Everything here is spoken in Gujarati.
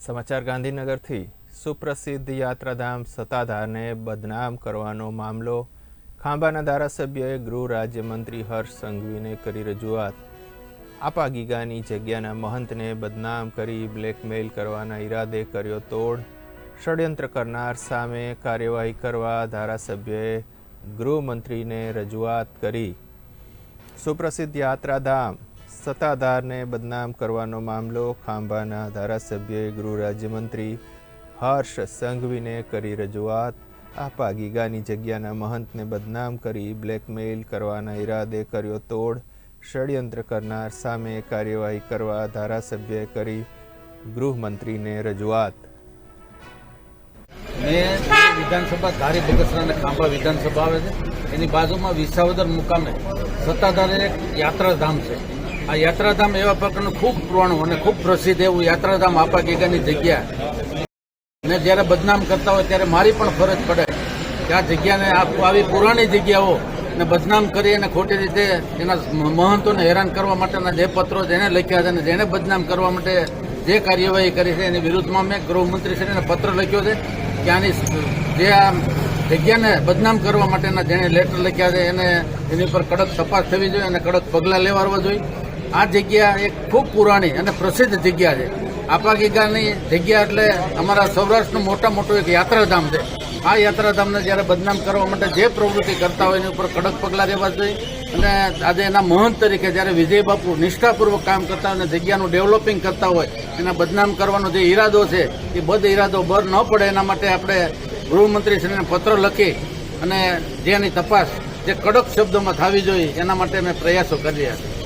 સમાચાર ગાંધીનગરથી સુપ્રસિદ્ધ યાત્રાધામ સત્તાધારને બદનામ કરવાનો મામલો ખાંભાના ધારાસભ્યએ ગૃહ રાજ્યમંત્રી હર્ષ સંઘવીને કરી રજૂઆત. આપા ગીગાની જગ્યાના મહંતને બદનામ કરી બ્લેકમેઇલ કરવાના ઈરાદે કર્યો તોડ. ષડયંત્ર કરનાર સામે કાર્યવાહી કરવા ધારાસભ્યએ ગૃહમંત્રીને રજૂઆત કરી. સુપ્રસિદ્ધ યાત્રાધામ સત્તાધારને બદનામ કરવાનો મામલો ખાંભાના ધારાસભ્યએ ગૃહ રાજ્યમંત્રી હર્ષ સંઘવીને કરી રજૂઆત. આપા ગીગાની જગ્યાના મહંતને બદનામ કરી બ્લેકમેઇલ કરવાના ઈરાદે કર્યો તોડ. ષડયંત્ર કરનાર સામે કાર્યવાહી કરવા ધારાસભ્યએ કરી ગૃહમંત્રીને રજૂઆત. મેં વિધાનસભા ધારી બગસરા અને ખાંભા વિધાનસભા આવે છે. એની બાજુમાં વિસાવદર મુકામે સત્તાધાર એક યાત્રાધામ છે. આ યાત્રાધામ એવા પ્રકારનું ખૂબ પુરાણું અને ખૂબ પ્રસિદ્ધ એવું યાત્રાધામ આપા ગીગાની જગ્યા. ને જ્યારે બદનામ કરતા હોય ત્યારે મારી પણ ફરજ પડે કે આ જગ્યાને આવી પુરાણી જગ્યાઓ ને બદનામ કરી અને ખોટી રીતે એના મહંતોને હેરાન કરવા માટેના જે પત્રો જેને લખ્યા છે અને જેને બદનામ કરવા માટે જે કાર્યવાહી કરી છે એની વિરુદ્ધમાં મેં ગૃહમંત્રીશ્રીને પત્ર લખ્યો છે કે આની જે આ જગ્યાને બદનામ કરવા માટેના જેણે લેટર લખ્યા છે એને એની પર કડક તપાસ થવી જોઈએ અને કડક પગલાં લેવાડવા જોઈએ આ જગ્યા એક ખૂબ પુરાણી અને પ્રસિદ્ધ જગ્યા છે. આપાગીગાની જગ્યા એટલે અમારા સૌરાષ્ટ્રનું મોટા મોટું એક યાત્રાધામ છે. આ યાત્રાધામને જ્યારે બદનામ કરવા માટે જે પ્રવૃત્તિ કરતા હોય એની ઉપર કડક પગલાં લેવા જોઈએ અને આજે એના મહંત તરીકે જ્યારે વિજય બાપુ નિષ્ઠાપૂર્વક કામ કરતા અને જગ્યાનું ડેવલપિંગ કરતા હોય, એના બદનામ કરવાનો જે ઈરાદો છે, એ બધ ઈરાદો બર ન પડે એના માટે આપણે ગૃહમંત્રીશ્રીને પત્ર લખી અને જેની તપાસ જે કડક શબ્દોમાં થવી જોઈએ એના માટે અમે પ્રયાસો કરી રહ્યા છીએ.